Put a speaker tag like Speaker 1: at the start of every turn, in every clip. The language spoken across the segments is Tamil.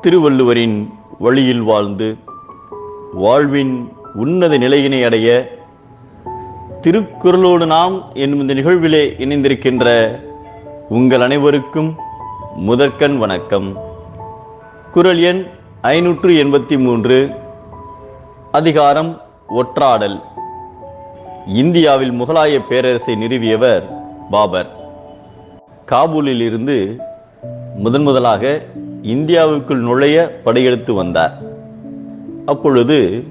Speaker 1: திருவள்ளுவரின் வழியில் வாழ்ந்து வாழ்வின் உன்னத நிலையினை அடைய திருக்குறளோடு நாம் என்னும் இந்த நிகழ்விலே இணைந்திருக்கின்ற உங்கள் அனைவருக்கும் முதற்கண் வணக்கம். குறள் எண் ஐநூற்று எண்பத்தி மூன்று. அதிகாரம் ஒற்றாடல். இந்தியாவில் முகலாய பேரரசை நிறுவியவர் பாபர். காபூலில் இருந்து முதன் முதலாக இந்தியாவுக்குள் நுழைய படையெடுத்து வந்தார். அப்பொழுது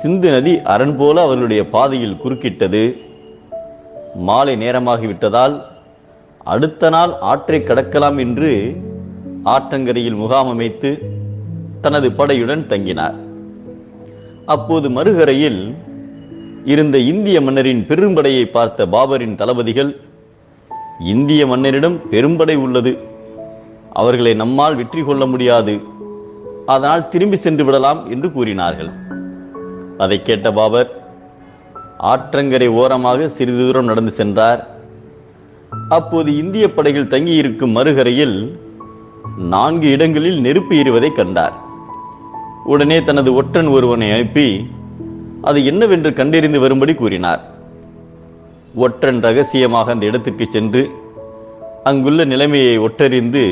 Speaker 1: சிந்து நதி அரண் போல அவர்களுடைய பாதையில் குறுக்கிட்டது. மாலை நேரமாகிவிட்டதால் அடுத்த நாள் ஆற்றை கடக்கலாம் என்று ஆற்றங்கரையில் முகாம் அமைத்து தனது படையுடன் தங்கினார். அப்போது மறுகரையில் இருந்த இந்திய மன்னரின் பெரும்படையை பார்த்த பாபரின் தளபதிகள் இந்திய மன்னரிடம் பெரும்படை உள்ளது. அவர்களை நம்மால் வெற்றி கொள்ள முடியாது. அதனால் திரும்பி சென்று விடலாம் என்று கூறினார்கள். அதை கேட்ட பாபர் ஆற்றங்கரை ஓரமாக சிறிது தூரம் நடந்து சென்றார். அப்போது இந்திய படைகள் தங்கியிருக்கும் மறுகரையில் நான்கு இடங்களில் நெருப்பு எறிவதை கண்டார். உடனே தனது ஒற்றன் ஒருவனை அனுப்பி அது என்னவென்று கண்டறிந்து வரும்படி கூறினார். ஒற்றன் ரகசியமாக அந்த இடத்திற்கு சென்று அங்குள்ள நிலைமையை ஒற்றறிந்து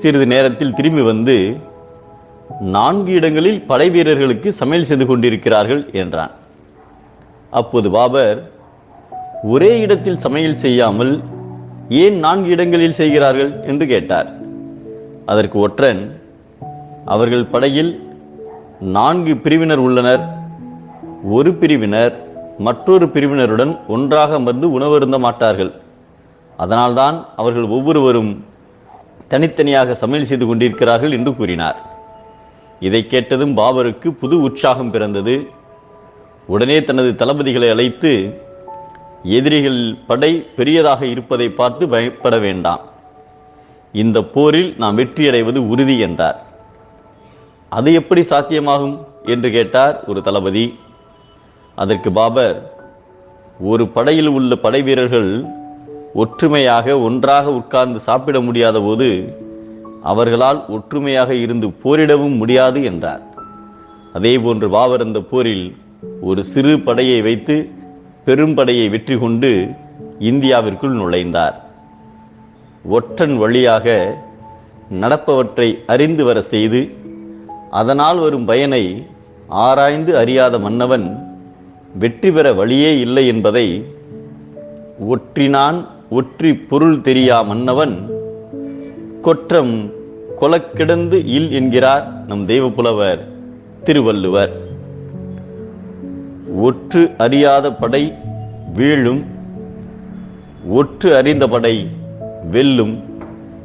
Speaker 1: சிறிது நேரத்தில் திரும்பி வந்து நான்கு இடங்களில் படை வீரர்களுக்கு சமையல் செய்து கொண்டிருக்கிறார்கள் என்றான். அப்போது பாபர் ஒரே இடத்தில் சமையல் செய்யாமல் ஏன் நான்கு இடங்களில் செய்கிறார்கள்? என்று கேட்டார். அதற்கு ஒற்றன் அவர்கள் படையில் நான்கு பிரிவினர் உள்ளனர். ஒரு பிரிவினர் மற்றொரு பிரிவினருடன் ஒன்றாக அமர்ந்து உணவருந்த மாட்டார்கள். அதனால்தான் அவர்கள் ஒவ்வொருவரும் தனித்தனியாக சமையல் செய்து கொண்டிருக்கிறார்கள் என்று கூறினார். இதை கேட்டதும் பாபருக்கு புது உற்சாகம் பிறந்தது. உடனே தனது தளபதிகளை அழைத்து எதிரிகள் படை பெரியதாக இருப்பதை பார்த்து பயப்பட வேண்டாம். இந்த போரில் நாம் வெற்றியடைவது உறுதி என்றார். அது எப்படி சாத்தியமாகும்? என்று கேட்டார் ஒரு தளபதி. அதற்கு பாபர் ஒரு படையில் உள்ள படை வீரர்கள் ஒற்றுமையாக ஒன்றாக உட்கார்ந்து சாப்பிட முடியாத போது அவர்களால் ஒற்றுமையாக இருந்து போரிடவும் முடியாது என்றார். அதேபோன்று பாபர் அந்த போரில் ஒரு சிறு படையை வைத்து பெரும்படையை வெற்றி கொண்டு இந்தியாவிற்குள் நுழைந்தார். ஒற்றன் வழியாக நடப்பவற்றை அறிந்து வர செய்து அதனால் வரும் பயனை ஆராய்ந்து அறியாத மன்னவன் வெற்றி பெற வழியே இல்லை என்பதை ஒற்றினான் ஒற்றி பொருள் தெரியா மன்னவன் கொற்றம் கொலக்கிடந்து இல் என்கிறார் நம் தெய்வப்புலவர் திருவள்ளுவர். ஒற்று அறியாத படை வீழும் ஒற்று அறிந்த படை வெல்லும்